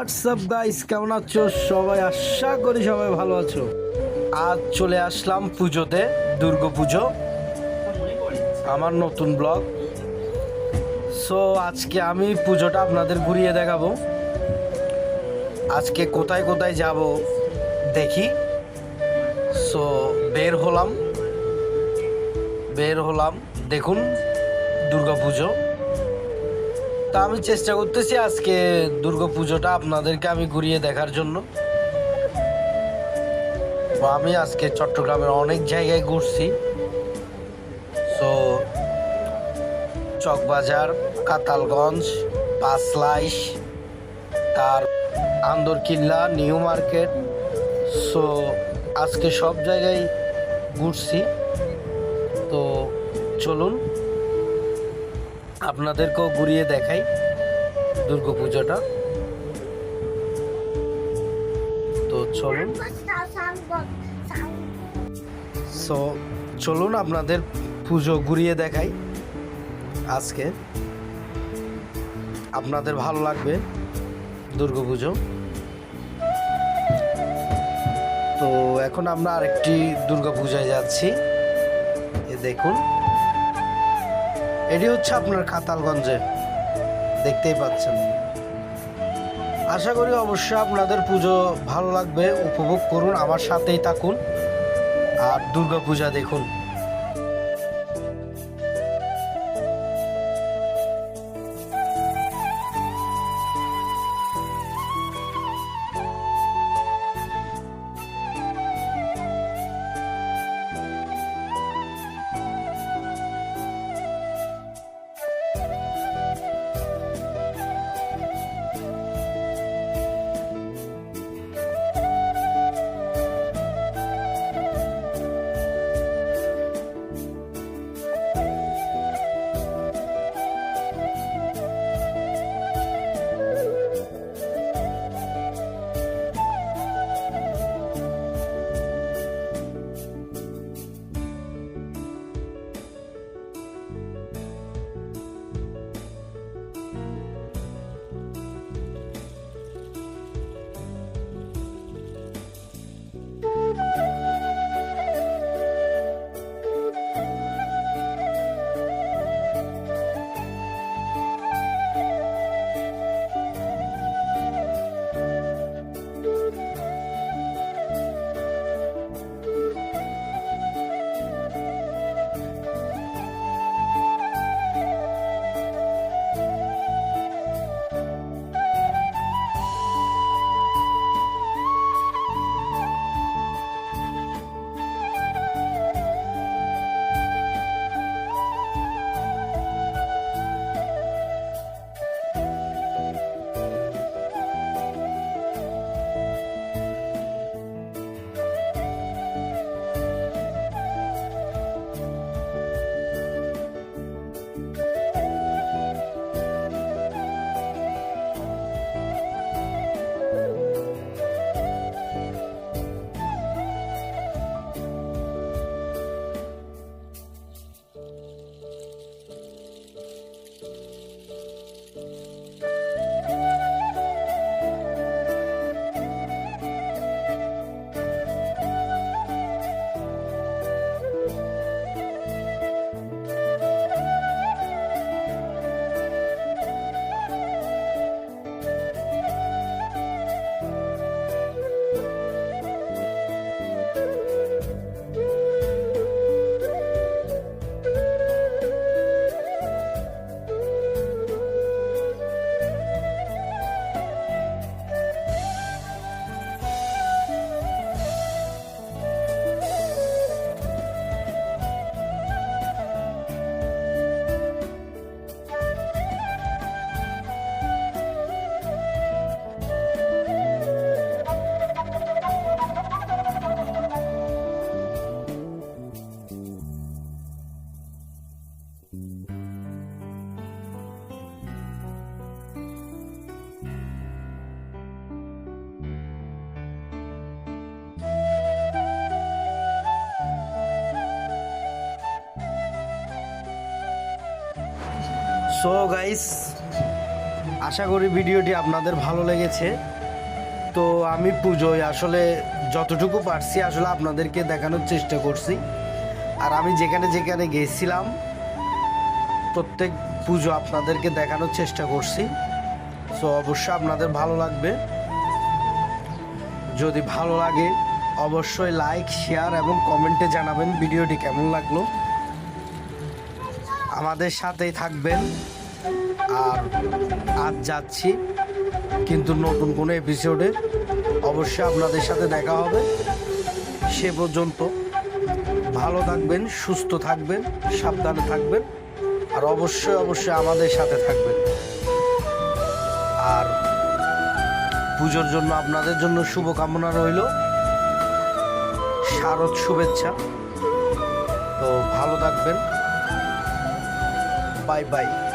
WhatsApp guys কেমন আছো সবাই? আশা করি সবাই ভালো আছো। আজ চলে আসলাম পুজোতে, দুর্গা পুজো, আমার নতুন ব্লগ সো আজকে আমি পুজোটা আপনাদের ঘুরিয়ে দেখাবো। আজকে কোথায় কোথায় যাব দেখি। সো বের হলাম। বের হলাম, দেখুন, দুর্গা পুজো। তা আমি চেষ্টা করতেছি আজকে দুর্গা পুজোটা আপনাদেরকে আমি ঘুরিয়ে দেখার জন্য। তো আমি আজকে চট্টগ্রামের অনেক জায়গায় ঘুরছি। সো চকবাজার, কাতালগঞ্জ, পাঁচলাইশ, তার আন্দরকিল্লা, নিউ মার্কেট। সো আজকে সব জায়গায় ঘুরছি। তো চলুন। আপনাদেরকেও ঘুরিয়ে দেখাই দুর্গা পুজোটা। তো চলুন। সো চলুন আপনাদের পুজো ঘুরিয়ে দেখাই আজকে। আপনাদের ভালো লাগবে দুর্গা পুজো। তো এখন আমরা আরেকটি দুর্গা পূজায় যাচ্ছি। এ দেখুন। এটি হচ্ছে আপনার খাতালগঞ্জে দেখতেই পাচ্ছেন। আশা করি অবশ্যই আপনাদের পুজো ভালো লাগবে, উপভোগ করুন, আমার সাথেই থাকুন। আর দুর্গা পূজা দেখুন। সো গাইস আশা করি ভিডিওটি আপনাদের ভালো লেগেছে। তো আমি পুজোয় আসলে যতটুকু পারছি আসলে আপনাদেরকে দেখানোর চেষ্টা করছি। আর আমি যেখানে যেখানে গেছিলাম, প্রত্যেক পুজো আপনাদেরকে দেখানোর চেষ্টা করছি। সো অবশ্যই আপনাদের ভালো লাগবে। যদি ভালো লাগে, অবশ্যই লাইক শেয়ার এবং কমেন্টে জানাবেন ভিডিওটি কেমন লাগল। আমাদের সাথেই থাকবেন। আর আজ যাচ্ছি, কিন্তু নতুন কোনো এপিসোডে অবশ্যই আপনাদের সাথে দেখা হবে। সে পর্যন্ত ভালো থাকবেন, সুস্থ থাকবেন, সাবধানে থাকবেন, আর অবশ্যই অবশ্যই আমাদের সাথে থাকবেন। আর পুজোর জন্য আপনাদের জন্য শুভকামনা রইল। শারদ শুভেচ্ছা। তো ভালো থাকবেন। bye-bye.